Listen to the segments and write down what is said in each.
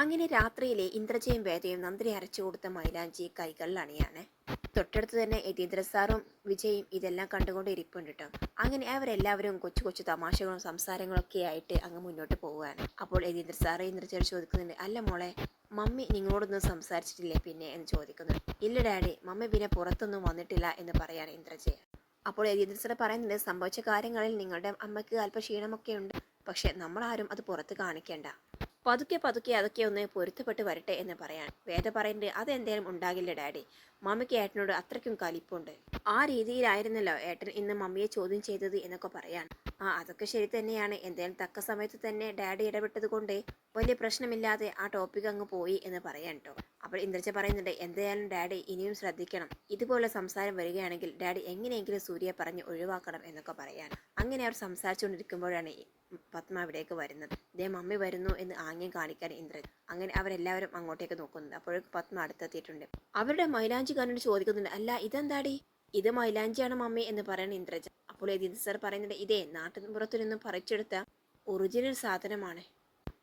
അങ്ങനെ രാത്രിയിലെ ഇന്ദ്രജയും വേദയും നന്ദിനി അരച്ചു കൊടുത്ത മൈലാഞ്ചി കൈകളിൽ അണിയാണ് തൊട്ടടുത്ത് തന്നെ യതീന്ദ്ര സാറും വിജയും ഇതെല്ലാം കണ്ടുകൊണ്ട് ഇരിപ്പുണ്ട് കേട്ടോ അങ്ങനെ അവരെല്ലാവരും കൊച്ചു കൊച്ചു തമാശകളും സംസാരങ്ങളും ഒക്കെ ആയിട്ട് അങ്ങ് മുന്നോട്ട് പോവുകയാണ്. അപ്പോൾ യതീന്ദ്ര സാറ് ഇന്ദ്രജയോട് ചോദിക്കുന്നുണ്ട് അല്ല മോളെ മമ്മി നിങ്ങളോടൊന്നും സംസാരിച്ചിട്ടില്ലേ പിന്നെ? എന്ന് ചോദിക്കുന്നു. ഇല്ല ഡാഡി മമ്മി പിന്നെ പുറത്തൊന്നും വന്നിട്ടില്ല എന്ന് പറയാണ് ഇന്ദ്രജയ അപ്പോൾ യതീന്ദ്ര സാറ് പറയുന്നുണ്ട് സംഭവിച്ച കാര്യങ്ങളിൽ നിങ്ങളുടെ അമ്മയ്ക്ക് അല്പ ക്ഷീണമൊക്കെ ഉണ്ട് പക്ഷെ നമ്മളാരും അത് പുറത്ത് കാണിക്കേണ്ട. പതുക്കെ പതുക്കെ അതൊക്കെ ഒന്ന് പൊരുത്തപ്പെട്ട് വരട്ടെ എന്ന് പറയാൻ വേദ പറയുന്നുണ്ട് അതെന്തേലും ഉണ്ടാകില്ല ഡാഡി? മമ്മിക്ക് ഏട്ടനോട് അത്രയ്ക്കും കലിപ്പുണ്ട്. ആ രീതിയിലായിരുന്നല്ലോ ഏട്ടൻ ഇന്ന് മമ്മിയെ ചോദ്യം ചെയ്തത് എന്നൊക്കെ പറയാൻ. ആ അതൊക്കെ ശരി തന്നെയാണ്. എന്തായാലും തക്ക സമയത്ത് തന്നെ ഡാഡി ഇടപെട്ടത് കൊണ്ട് വലിയ പ്രശ്നമില്ലാതെ ആ ടോപ്പിക് അങ്ങ് പോയി എന്ന് പറയാൻ കേട്ടോ അപ്പോൾ ഇന്ദ്രജ പറയുന്നുണ്ട് എന്തായാലും ഡാഡി ഇനിയും ശ്രദ്ധിക്കണം. ഇതുപോലെ സംസാരം വരികയാണെങ്കിൽ ഡാഡി എങ്ങനെയെങ്കിലും സൂര്യയെ പറഞ്ഞ് ഒഴിവാക്കണം എന്നൊക്കെ പറയാൻ. അങ്ങനെ അവർ സംസാരിച്ചുകൊണ്ടിരിക്കുമ്പോഴാണ് പത്മ അവിടേക്ക് വരുന്നത്. ദേ മമ്മി വരുന്നു എന്ന് ആംഗ്യം കാണിക്കാൻ ഇന്ദ്രൻ. അങ്ങനെ അവരെല്ലാവരും അങ്ങോട്ടേക്ക് നോക്കുന്നത് അപ്പോഴേക്ക് പത്മ അടുത്തെത്തിയിട്ടുണ്ട്. അവരുടെ മൈലാഞ്ചി കണ്ടിട്ട് ചോദിക്കുന്നുണ്ട് അല്ല ഇതെന്താടി? ഇത് മൈലാഞ്ചിയാണ് മമ്മി എന്ന് പറയുന്ന ഇന്ദ്രജ. അപ്പോൾ യതീന്ദ്ര സാർ പറയുന്നുണ്ട് ഇതേ നാട്ടിൻപുറത്തു നിന്നും പറിച്ചെടുത്ത ഒറിജിനൽ സാധനമാണ്.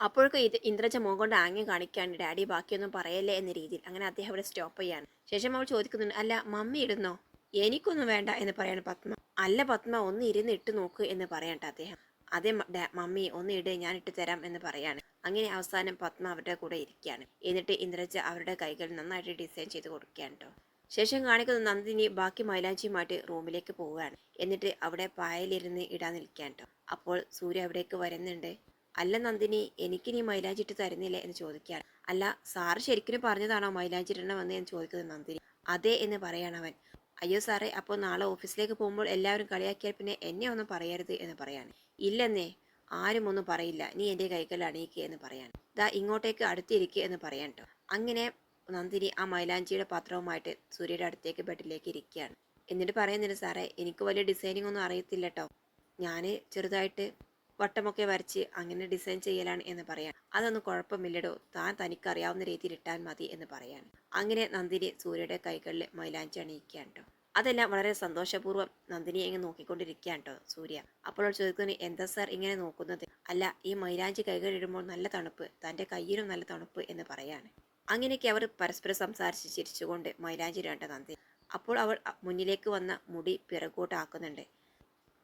അപ്പോഴൊക്കെ ഇത് ഇന്ദ്രജ മോൻ കൊണ്ട് ആംഗ്യം കാണിക്കാണ് ഡാഡി ബാക്കിയൊന്നും പറയല്ലേ? എന്ന രീതിയിൽ. അങ്ങനെ അദ്ദേഹം അവിടെ സ്റ്റോപ്പ് ചെയ്യാണ്. ശേഷം അവൾ ചോദിക്കുന്നുണ്ട് അല്ല മമ്മി ഇടുന്നോ? എനിക്കൊന്നും വേണ്ട എന്ന് പറയാണ് പത്മ. അല്ല പത്മ ഒന്ന് ഇരുന്ന് ഇട്ട് നോക്ക് എന്ന് പറയണ്ട അദ്ദേഹം. അതെ മമ്മി ഒന്ന് ഇട് ഞാൻ ഇട്ട് തരാം എന്ന് പറയാണ്. അങ്ങനെ അവസാനം പത്മ അവരുടെ കൂടെ ഇരിക്കുകയാണ്. എന്നിട്ട് ഇന്ദ്രജ അവരുടെ കൈകൾ നന്നായിട്ട് ഡിസൈൻ ചെയ്ത് കൊടുക്കുകയാണ് ശേഷം കാണിക്കുന്ന നന്ദിനി ബാക്കി മൈലാഞ്ചിയുമായിട്ട് റൂമിലേക്ക് പോവുകയാണ്. എന്നിട്ട് അവിടെ പായലിരുന്ന് ഇടാൻ നിൽക്കാൻ കേട്ടോ അപ്പോൾ സൂര്യ അവിടേക്ക് വരുന്നുണ്ട്. അല്ല നന്ദിനി എനിക്ക് നീ മൈലാഞ്ചി ഇട്ട് തരുന്നില്ല എന്ന് ചോദിക്കുകയാണ്. അല്ല സാറ് ശരിക്കും പറഞ്ഞതാണോ മൈലാഞ്ചി ഇടണമെന്ന് എന്ന് ചോദിക്കുന്നത് നന്ദിനി. അതെ എന്ന് പറയാണ് അവൻ. അയ്യോ സാറേ അപ്പോൾ നാളെ ഓഫീസിലേക്ക് പോകുമ്പോൾ എല്ലാവരും കളിയാക്കിയാൽ പിന്നെ എന്നെ ഒന്നും പറയരുത് എന്ന് പറയാണ്. ഇല്ലെന്നേ ആരും ഒന്നും പറയില്ല. നീ എന്റെ കൈകൾ അണിയിക്കുക എന്ന് പറയാൻ ദാ ഇങ്ങോട്ടേക്ക് അടുത്തിരിക്കുക എന്ന് പറയാൻ കേട്ടോ അങ്ങനെ നന്ദിനി ആ മൈലാഞ്ചിയുടെ പാത്രവുമായിട്ട് സൂര്യയുടെ അടുത്തേക്ക് ബെഡിലേക്ക് ഇരിക്കുകയാണ്. എന്നിട്ട് പറയുന്നില്ല സാറേ എനിക്ക് വലിയ ഡിസൈനിങ് ഒന്നും അറിയത്തില്ല കേട്ടോ ഞാൻ ചെറുതായിട്ട് വട്ടമൊക്കെ വരച്ച് അങ്ങനെ ഡിസൈൻ ചെയ്യലാണ് എന്ന് പറയാൻ. അതൊന്നും കുഴപ്പമില്ലടോ. താൻ തനിക്കറിയാവുന്ന രീതിയിൽ ഇട്ടാൽ മതി എന്ന് പറയാണ് അങ്ങനെ നന്ദിനി സൂര്യയുടെ കൈകളിൽ മൈലാഞ്ചി അണിയിക്കുകയാണ് കേട്ടോ. അതെല്ലാം വളരെ സന്തോഷപൂർവം നന്ദിനിയെ ഇങ്ങനെ നോക്കിക്കൊണ്ടിരിക്കുകയാണ് കേട്ടോ സൂര്യ. അപ്പോൾ ചോദിക്കുന്നു എന്താ സാർ ഇങ്ങനെ നോക്കുന്നത്? അല്ല ഈ മൈലാഞ്ചി കൈകളിടുമ്പോൾ നല്ല തണുപ്പ് തന്റെ കയ്യിലും നല്ല തണുപ്പ് എന്ന് പറയാണ്. അങ്ങനെയൊക്കെ അവർ പരസ്പരം സംസാരിച്ച് ചിരിച്ചുകൊണ്ട് മൈലാഞ്ചി ഇടേണ്ട നന്ദി അപ്പോൾ അവൾ മുന്നിലേക്ക് വന്ന മുടി പിറകോട്ടാക്കുന്നുണ്ട്.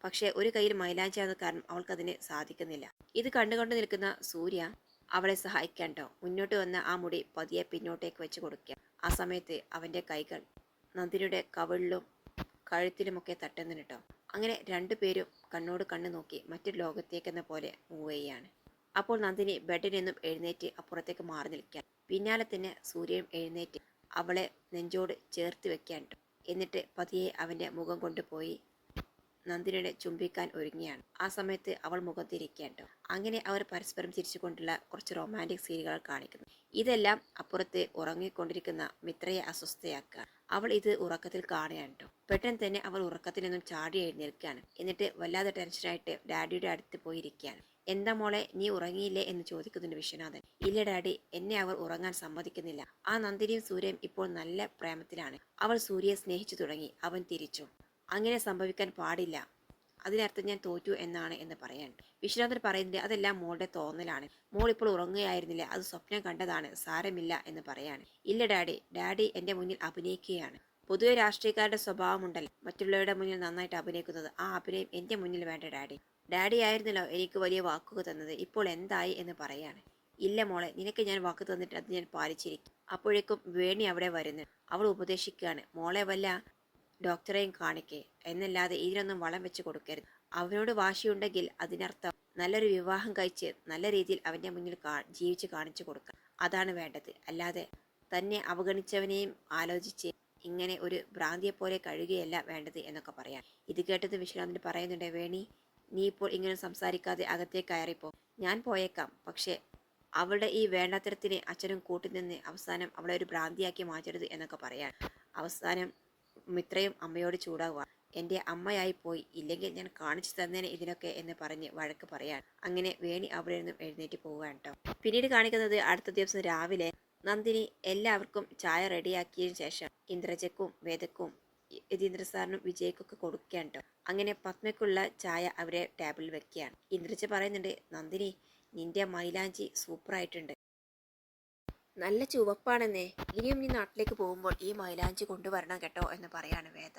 പക്ഷേ ഒരു കയ്യിൽ മൈലാഞ്ചിയാകുന്ന കാരണം അവൾക്കതിന് സാധിക്കുന്നില്ല. ഇത് കണ്ടുകൊണ്ട് നിൽക്കുന്ന സൂര്യ അവളെ സഹായിക്കാൻ ട്ടോ. മുന്നോട്ട് വന്ന ആ മുടി പതിയെ പിന്നോട്ടേക്ക് വെച്ച് കൊടുക്കുക. ആ സമയത്ത് അവന്റെ കൈകൾ നന്ദിനിയുടെ കവിളിലും കഴുത്തിലുമൊക്കെ തട്ടുന്നു കേട്ടോ അങ്ങനെ രണ്ടുപേരും കണ്ണോട് കണ്ണു നോക്കി മറ്റൊരു ലോകത്തേക്കെന്ന പോലെ മൂവ് ചെയ്യാണ് അപ്പോൾ നന്ദിനി ബെഡിൽ നിന്നും എഴുന്നേറ്റ് അപ്പുറത്തേക്ക് മാറി നിൽക്കാൻ. പിന്നാലെ തന്നെ സൂര്യൻ എഴുന്നേറ്റ് അവളെ നെഞ്ചോട് ചേർത്ത് വെക്കാൻ ട്ടോ. എന്നിട്ട് പതിയെ അവന്റെ മുഖം കൊണ്ടുപോയി നന്ദിനിയുടെ ചുംബിക്കാൻ ഒരുങ്ങിയാണ്. ആ സമയത്ത് അവൾ മുഖം തിരിക്കാൻ അങ്ങനെ അവർ പരസ്പരം ചിരിച്ചുകൊണ്ടുള്ള കുറച്ച് റൊമാന്റിക് സീനുകൾ കാണിക്കുന്നു. ഇതെല്ലാം അപ്പുറത്ത് ഉറങ്ങിക്കൊണ്ടിരിക്കുന്ന മിത്രയെ അസ്വസ്ഥയാക്കുക. അവൾ ഇത് ഉറക്കത്തിൽ കാണുകയാണ് കേട്ടോ. പെട്ടെന്ന് തന്നെ അവൾ ഉറക്കത്തിൽ നിന്നും ചാടി എഴുന്നേൽക്കുകയാണ്. എന്നിട്ട് വല്ലാതെ ടെൻഷനായിട്ട് ഡാഡിയുടെ അടുത്ത് പോയിരിക്കുകയാണ്. എന്താ മോളെ നീ ഉറങ്ങിയില്ലേ? എന്ന് ചോദിക്കുന്നുണ്ട് വിശ്വനാഥൻ. ഇല്ല ഡാഡി എന്നെ അവർ ഉറങ്ങാൻ സമ്മതിക്കുന്നില്ല. ആ നന്ദിനിയും സൂര്യയും ഇപ്പോൾ നല്ല പ്രേമത്തിലാണ്. അവൾ സൂര്യയെ സ്നേഹിച്ചു തുടങ്ങി. അവൻ തിരിച്ചു. അങ്ങനെ സംഭവിക്കാൻ പാടില്ല. അതിനർത്ഥം ഞാൻ തോറ്റു എന്നാണ് എന്ന് പറയാൻ. വിശ്വനാഥൻ പറയുന്നത് അതെല്ലാം മോളുടെ തോന്നലാണ്. മോൾ ഇപ്പോൾ ഉറങ്ങുകയായിരുന്നില്ല അത് സ്വപ്നം കണ്ടതാണ് സാരമില്ല എന്ന് പറയാണ് ഇല്ല ഡാഡി. ഡാഡി എന്റെ മുന്നിൽ അഭിനയിക്കുകയാണ്. പൊതുവെ രാഷ്ട്രീയക്കാരുടെ സ്വഭാവമുണ്ടല്ലോ. മറ്റുള്ളവരുടെ മുന്നിൽ നന്നായിട്ട് അഭിനയിക്കുന്നത് ആ അഭിനയം എന്റെ മുന്നിൽ വേണ്ട ഡാഡി. ഡാഡി ആയിരുന്നല്ലോ എനിക്ക് വലിയ വാക്കുകൾ തന്നത് ഇപ്പോൾ എന്തായി എന്ന് പറയാണ്. ഇല്ല മോളെ നിനക്ക് ഞാൻ വാക്ക് തന്നിട്ട് അത് ഞാൻ പാലിച്ചിരിക്കും. അപ്പോഴേക്കും വേണി അവിടെ വരുന്നു. അവൾ ഉപദേശിക്കുകയാണ് മോളെ വല്ല ഡോക്ടറെയും കാണിക്കേ. എന്നല്ലാതെ ഇതിനൊന്നും വളം വെച്ച് കൊടുക്കരുത്. അവനോട് വാശിയുണ്ടെങ്കിൽ അതിനർത്ഥം നല്ലൊരു വിവാഹം കഴിച്ച് നല്ല രീതിയിൽ അവന്റെ മുന്നിൽ കാ ജീവിച്ച് കാണിച്ചു കൊടുക്കുക അതാണ് വേണ്ടത്. അല്ലാതെ തന്നെ അവഗണിച്ചവനെയും ആലോചിച്ച് ഇങ്ങനെ ഒരു ഭ്രാന്തിയെ പോലെ കഴിയുകയല്ല വേണ്ടത് എന്നൊക്കെ പറയാം. ഇത് കേട്ടത് വിശ്വനാഥിന് പറയുന്നുണ്ട് വേണി നീ ഇപ്പോൾ ഇങ്ങനെ സംസാരിക്കാതെ അകത്തേക്ക് കയറിപ്പോ. ഞാൻ പോയേക്കാം. പക്ഷേ അവളുടെ ഈ വേണ്ടാത്തരത്തിന് അച്ഛനും കൂട്ടിനിന്ന് അവസാനം അവളെ ഒരു ഭ്രാന്തിയാക്കി മാറ്റരുത് എന്നൊക്കെ പറയാം. അവസാനം മിത്രയും അമ്മയോട് ചൂടാവുക. എന്റെ അമ്മയായി പോയി. ഇല്ലെങ്കിൽ ഞാൻ കാണിച്ചു തന്നേനെ ഇതിനൊക്കെ എന്ന് പറഞ്ഞ് വഴക്ക് പറയാൻ. അങ്ങനെ വേണി അവിടെ നിന്നും എഴുന്നേറ്റ് പോവുകയാണ് കേട്ടോ പിന്നീട് കാണിക്കുന്നത് അടുത്ത ദിവസം രാവിലെ നന്ദിനി എല്ലാവർക്കും ചായ റെഡിയാക്കിയതിനു ശേഷം ഇന്ദ്രജക്കും വേദക്കും യതീന്ദ്ര സാറിനും വിജയ്ക്കൊക്കെ കൊടുക്കുകയാണ് കേട്ടോ അങ്ങനെ പത്മയ്ക്കുള്ള ചായ അവരെ ടേബിളിൽ വെക്കുകയാണ്. ഇന്ദ്രജ പറയുന്നുണ്ട് നന്ദിനി നിന്റെ മൈലാഞ്ചി സൂപ്പറായിട്ടുണ്ട്. നല്ല ചുവപ്പാണെന്നേ. ഇനിയും നീ നാട്ടിലേക്ക് പോകുമ്പോൾ ഈ മൈലാഞ്ചി കൊണ്ടുവരണം കേട്ടോ എന്ന് പറയാണ് വേദ.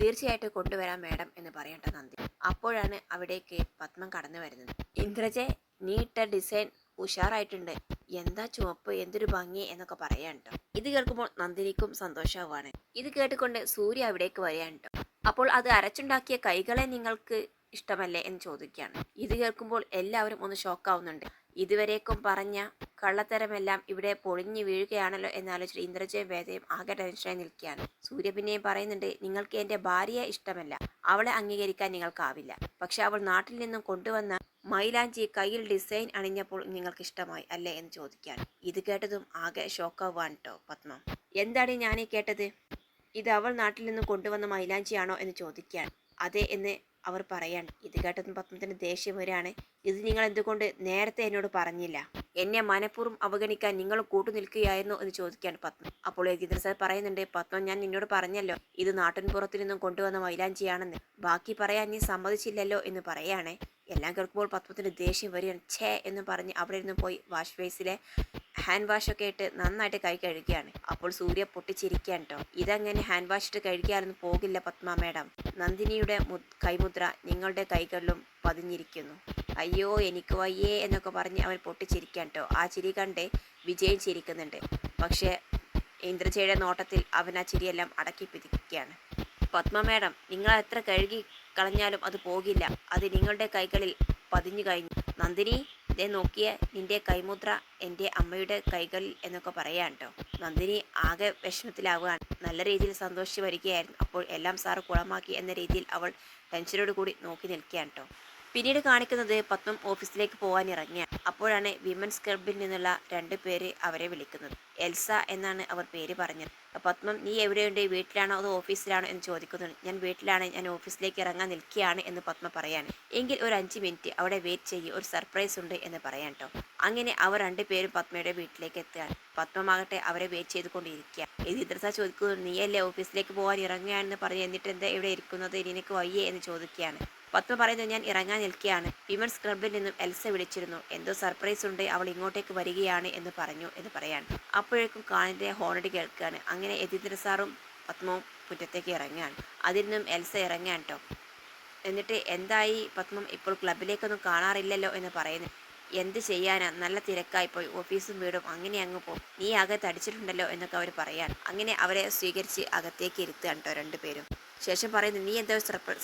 തീർച്ചയായിട്ടും കൊണ്ടുവരാം മേഡം എന്ന് പറയട്ടെ നന്ദി. അപ്പോഴാണ് അവിടേക്ക് പത്മം കടന്നു വരുന്നത്. ഇന്ദ്രജെ നീ ഇട്ട ഡിസൈൻ ഉഷാറായിട്ടുണ്ട്. എന്താ ചുവപ്പ്? എന്തൊരു ഭംഗി എന്നൊക്കെ പറയാൻ കേട്ടോ ഇത് കേൾക്കുമ്പോൾ നന്ദിനിക്കും സന്തോഷമാവാണ് ഇത് കേട്ടുകൊണ്ട് സൂര്യ അവിടേക്ക് വരികയാണ് കേട്ടോ അപ്പോൾ അത് അരച്ചുണ്ടാക്കിയ കൈകളെ നിങ്ങൾക്ക് ഇഷ്ടമല്ലേ എന്ന് ചോദിക്കുകയാണ്. ഇത് കേൾക്കുമ്പോൾ എല്ലാവരും ഒന്ന് ഷോക്കാവുന്നുണ്ട് ഇതുവരേക്കും പറഞ്ഞ കള്ളത്തരമെല്ലാം ഇവിടെ പൊളിഞ്ഞു വീഴുകയാണല്ലോ എന്നാലോചിച്ച് ഇന്ദ്രജയും വേദയും ആകെ ടെൻഷനായി നിൽക്കുകയാണ്. സൂര്യ പിന്നെയും പറയുന്നുണ്ട് നിങ്ങൾക്ക് എന്റെ ഭാര്യയെ ഇഷ്ടമല്ല. അവളെ അംഗീകരിക്കാൻ നിങ്ങൾക്കാവില്ല. പക്ഷെ അവൾ നാട്ടിൽ നിന്നും കൊണ്ടുവന്ന മൈലാഞ്ചി കയ്യിൽ ഡിസൈൻ അണിഞ്ഞപ്പോൾ നിങ്ങൾക്ക് ഇഷ്ടമായി അല്ലേ എന്ന് ചോദിക്കാൻ ഇത് കേട്ടതും ആകെ ഷോക്കാവാണ് കേട്ടോ പത്മ. എന്താണ് ഞാനീ കേട്ടത്? ഇത് അവൾ നാട്ടിൽ നിന്നും കൊണ്ടുവന്ന മൈലാഞ്ചിയാണോ എന്ന് ചോദിക്കാൻ അതെ എന്ന് അവർ പറയാണ് ഇത് കേട്ടതും പത്മത്തിന് ദേഷ്യം വരികയാണ്. ഇത് നിങ്ങൾ എന്തുകൊണ്ട് നേരത്തെ എന്നോട് പറഞ്ഞില്ല? എന്നെ മനഃപൂർവം അവഗണിക്കാൻ നിങ്ങൾ കൂട്ടു നിൽക്കുകയായിരുന്നു എന്ന് ചോദിക്കുകയാണ് പത്മ അപ്പോൾ യതീന്ദ്ര സാർ പറയുന്നുണ്ട് പത്മം ഞാൻ നിന്നോട് പറഞ്ഞല്ലോ ഇത് നാട്ടിൻപുറത്തു നിന്നും കൊണ്ടുവന്ന മൈലാഞ്ചിയാണെന്ന്. ബാക്കി പറയാൻ നീ സമ്മതിച്ചില്ലല്ലോ എന്ന് പറയുകയാണ് എല്ലാം കേൾക്കുമ്പോൾ പത്മത്തിന് ദേഷ്യം വരികയാണ്. ഛേ എന്ന് പറഞ്ഞ് അവിടെ നിന്ന് പോയി വാഷ് ബേസിലെ ഹാൻഡ് വാഷൊക്കെ ഇട്ട് നന്നായിട്ട് കൈ കഴുകുകയാണ് അപ്പോൾ സൂര്യ പൊട്ടിച്ചിരിക്കുകയാണ് കേട്ടോ. ഇതങ്ങനെ ഹാൻഡ് വാഷ് ഇട്ട് കഴുകിയാലൊന്നും പോകില്ല പത്മ മേഡം. നന്ദിനിയുടെ കൈമുദ്ര നിങ്ങളുടെ കൈകളിലും പതിഞ്ഞിരിക്കുന്നു. അയ്യോ എനിക്ക് വയ്യേ എന്നൊക്കെ പറഞ്ഞ് അവൻ പൊട്ടിച്ചിരിക്കാൻ കേട്ടോ. ആ ചിരി കണ്ട് വിജയം ചിരിക്കുന്നുണ്ട്. പക്ഷേ ഇന്ദ്രജയുടെ നോട്ടത്തിൽ അവൻ ആ ചിരിയെല്ലാം അടക്കി പിടിക്കുകയാണ്. പത്മ മേഡം നിങ്ങൾ എത്ര കഴുകി കളഞ്ഞാലും അത് പോകില്ല. അത് നിങ്ങളുടെ കൈകളിൽ പതിഞ്ഞു കഴിഞ്ഞു. നന്ദിനി ഇതേ നോക്കിയ നിന്റെ കൈമുദ്ര എന്റെ അമ്മയുടെ കൈകളിൽ എന്നൊക്കെ പറയാൻ കേട്ടോ. നന്ദിനി ആകെ വിഷമത്തിലാവുകയാണ്. നല്ല രീതിയിൽ സന്തോഷിച്ച് വരികയായിരുന്നു. അപ്പോൾ എല്ലാം സാറ് കുളമാക്കി എന്ന രീതിയിൽ അവൾ ടെൻഷനോട് കൂടി നോക്കി നിൽക്കുകയാണ് കേട്ടോ. പിന്നീട് കാണിക്കുന്നത് പത്മം ഓഫീസിലേക്ക് പോകാൻ ഇറങ്ങിയ അപ്പോഴാണ് വിമൻസ് ക്ലബിൽ നിന്നുള്ള രണ്ട് പേര് അവരെ വിളിക്കുന്നത്. എൽസ എന്നാണ് അവർ പേര് പറഞ്ഞത്. പത്മം നീ എവിടെയുണ്ട്? വീട്ടിലാണോ അതോ ഓഫീസിലാണോ? എന്ന് ചോദിക്കുന്നുണ്ട് ഞാൻ വീട്ടിലാണ്. ഞാൻ ഓഫീസിലേക്ക് ഇറങ്ങാൻ നിൽക്കുകയാണ് എന്ന് പത്മ പറയാണ്. എങ്കിൽ ഒരു അഞ്ച് മിനിറ്റ്. അവിടെ വെയിറ്റ് ചെയ്യും. ഒരു സർപ്രൈസ് ഉണ്ട് എന്ന് പറയാൻ കേട്ടോ. അങ്ങനെ അവർ രണ്ടുപേരും പത്മയുടെ വീട്ടിലേക്ക് എത്തുകയാണ്. പത്മമാകട്ടെ അവരെ വെയിറ്റ് ചെയ്തുകൊണ്ടിരിക്കുക എതിർത്ത ചോദിക്കുന്നു നീയല്ലേ ഓഫീസിലേക്ക് പോകാൻ ഇറങ്ങുകയാണെന്ന് പറഞ്ഞ് എന്നിട്ട് എന്താ ഇവിടെ ഇരിക്കുന്നത്? നിനക്ക് വയ്യേ എന്ന് ചോദിക്കുകയാണ്. പത്മ പറയുന്നത് ഞാൻ ഇറങ്ങാൻ നിൽക്കുകയാണ്. വിമൻസ് ക്ലബിൽ നിന്നും എൽസ വിളിച്ചിരുന്നു. എന്തോ സർപ്രൈസ് ഉണ്ട് അവൾ ഇങ്ങോട്ടേക്ക് വരികയാണ് എന്ന് പറഞ്ഞു എന്ന് പറയാൻ. അപ്പോഴേക്കും കാണിന്റെ ഹോണടി കേൾക്കുകയാണ് അങ്ങനെ യതീന്ദ്ര സാറും പത്മവും മുറ്റത്തേക്ക് ഇറങ്ങുകയാണ് അതിൽ നിന്നും എൽസ ഇറങ്ങാൻ കേട്ടോ എന്നിട്ട് എന്തായി? പത്മം ഇപ്പോൾ ക്ലബിലേക്കൊന്നും കാണാറില്ലല്ലോ എന്ന് പറയുന്നു. എന്ത് ചെയ്യാനാ? നല്ല തിരക്കായി പോയി. ഓഫീസും വീടും അങ്ങനെ അങ്ങ് പോകും നീ അകത്ത് അടിച്ചിട്ടുണ്ടല്ലോ എന്നൊക്കെ അവർ പറയാൻ. അങ്ങനെ അവരെ സ്വീകരിച്ച് അകത്തേക്ക് ഇരുത്തുകയാണ് കേട്ടോ രണ്ടുപേരും. ശേഷം പറയുന്നു നീ എന്താ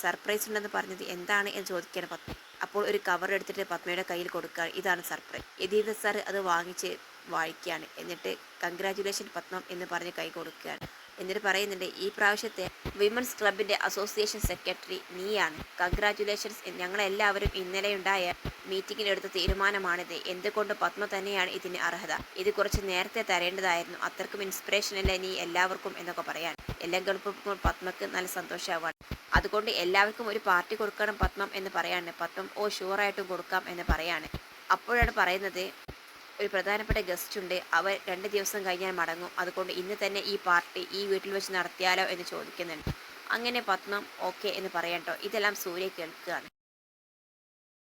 സർപ്രൈസ് ഉണ്ടെന്ന് പറഞ്ഞത് എന്താണ്? എന്ന് ചോദിക്കുകയാണ് പത്മ. അപ്പോൾ ഒരു കവർ എടുത്തിട്ട് പത്മയുടെ കയ്യിൽ കൊടുക്കുക ഇതാണ് സർപ്രൈസ് യതീന്ദ്ര സാർ അത് വാങ്ങിച്ച് വായിക്കുകയാണ്. എന്നിട്ട് കൺഗ്രാജുലേഷൻ പത്മം എന്ന് പറഞ്ഞ് കൈ കൊടുക്കുകയാണ്. എന്നിട്ട് പറയുന്നുണ്ട് ഈ പ്രാവശ്യത്തെ വിമൻസ് ക്ലബിന്റെ അസോസിയേഷൻ സെക്രട്ടറി നീയാണ്. കൺഗ്രാറ്റുലേഷൻസ് ഞങ്ങളെല്ലാവരും ഇന്നലെയുണ്ടായ മീറ്റിംഗിൽ എടുത്ത തീരുമാനമാണിത്. എന്തുകൊണ്ട് പത്മ തന്നെയാണ് ഇതിന് അർഹത? ഇത് കുറച്ച് നേരത്തെ തരേണ്ടതായിരുന്നു. അത്രക്കും ഇൻസ്പിറേഷൻ അല്ലേ നീ എല്ലാവർക്കും എന്നൊക്കെ പറയാൻ. എല്ലാം കേൾക്കുമ്പോൾ പത്മക്ക് നല്ല സന്തോഷമാവാണ്. അതുകൊണ്ട് എല്ലാവർക്കും ഒരു പാർട്ടി കൊടുക്കണം പത്മം എന്ന് പറയാണ് പത്മം ഓ ഷുവറായിട്ടും കൊടുക്കാം എന്ന് പറയാണ് അപ്പോഴാണ് പറയുന്നത് ഒരു പ്രധാനപ്പെട്ട ഗസ്റ്റ് ഉണ്ട്. അവർ രണ്ട് ദിവസം കഴിഞ്ഞാൽ മടങ്ങും. അതുകൊണ്ട് ഇന്ന് തന്നെ ഈ പാർട്ടി ഈ വീട്ടിൽ വെച്ച് നടത്തിയാലോ എന്ന് ചോദിക്കുന്നുണ്ട്. അങ്ങനെ പത്മം ഓക്കെ എന്ന് പറയട്ടോ ഇതെല്ലാം സൂര്യ കേൾക്കുകയാണ്.